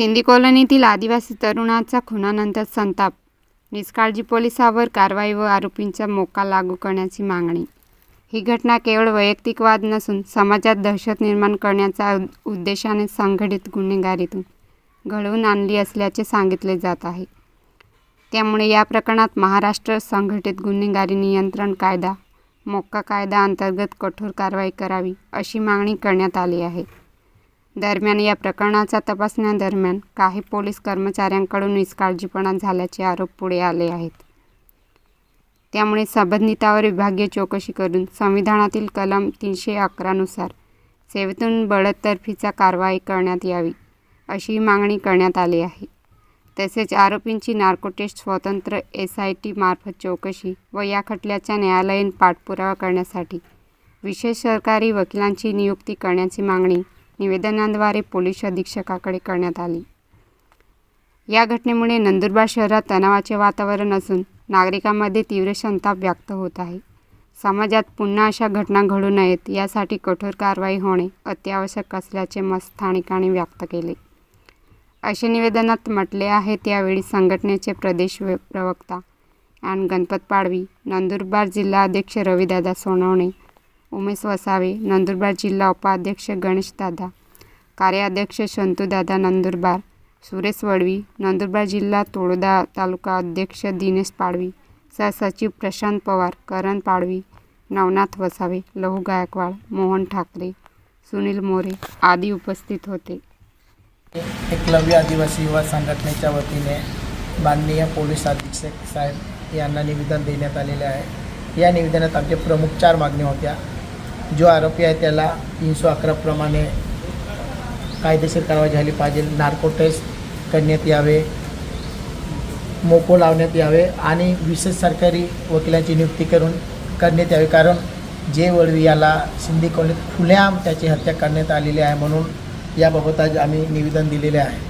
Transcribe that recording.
सिंधी कॉलनीतील आदिवासी तरुणाचा खुनानंतर संताप. निष्काळजी पोलिसावर कारवाई व आरोपींचा मोका लागू करण्याची मागणी. ही घटना केवळ वैयक्तिक वाद नसून समाजात दहशत निर्माण करण्याच्या उद्देशाने संघटित गुन्हेगारीतून घडवून आणली असल्याचे सांगितले जात आहे. त्यामुळे या प्रकरणात महाराष्ट्र संघटित गुन्हेगारी नियंत्रण कायदा मोक्का कायदा अंतर्गत कठोर कारवाई करावी अशी मागणी करण्यात आली आहे. दरम्यान या प्रकरणाचा तपासण्यादरम्यान काही पोलीस कर्मचाऱ्यांकडून निष्काळजीपणा झाल्याचे आरोप पुढे आले आहेत. त्यामुळे संबंधितावर विभागीय चौकशी करून संविधानातील कलम तीनशे अकरानुसार सेवेतून बडतर्फीचा कारवाई करण्यात यावी अशी मागणी करण्यात आली आहे. तसेच आरोपींची नार्कोटेस्ट स्वतंत्र एस आय टी मार्फत चौकशी व या खटल्याच्या न्यायालयीन पाठपुरावा करण्यासाठी विशेष सरकारी वकिलांची नियुक्ती करण्याची मागणी निवेदनाद्वारे पोलीस अधीक्षकाकडे करण्यात आली. या घटनेमुळे नंदुरबार शहरात तणावाचे वातावरण असून नागरिकांमध्ये तीव्र संताप व्यक्त होत आहे. समाजात पुन्हा अशा घटना घडू नयेत यासाठी कठोर कारवाई होणे अत्यावश्यक असल्याचे मत स्थानिकांनी व्यक्त केले. असे निवेदनात म्हटले आहे त्यावेळी संघटनेचे प्रदेश व- प्रवक्ता आणि गणपत पाडवी नंदुरबार जिल्हा अध्यक्ष रविदादा सोनवणे उमेश वसावे नंदुरबार जिल्हा उपाध्यक्ष गणेशदादा कार्याध्यक्ष शंतूदादा नंदुरबार सुरेश वडवी नंदुरबार जिल्हा तोडोदा तालुका अध्यक्ष दिनेश पाडवी सहसचिव प्रशांत पवार करण पाडवी नवनाथ वसावे लहू गायकवाड मोहन ठाकरे सुनील मोरे आदी उपस्थित होते. एकलव्य आदिवासी युवा संघटनेच्या वतीने माननीय पोलीस अधीक्षक साहेब यांना निवेदन देण्यात आलेले आहे. या निवेदनात आमचे प्रमुख चार मागण्या होत्या. जो आरोपी आहे त्याला तीनशे अकराप्रमाणे कायदेशीर कारवाई झाली पाहिजे. नार्को टेस्ट करण्यात यावे मोको लावण्यात यावे आणि विशेष सरकारी वकिलांची नियुक्ती करून करण्यात यावी. कारण जे वळवी याला सिंधी कॉलनीत खुलेआम त्याची हत्या करण्यात आलेली आहे म्हणून याबाबत आज आम्ही निवेदन दिलेले आहे.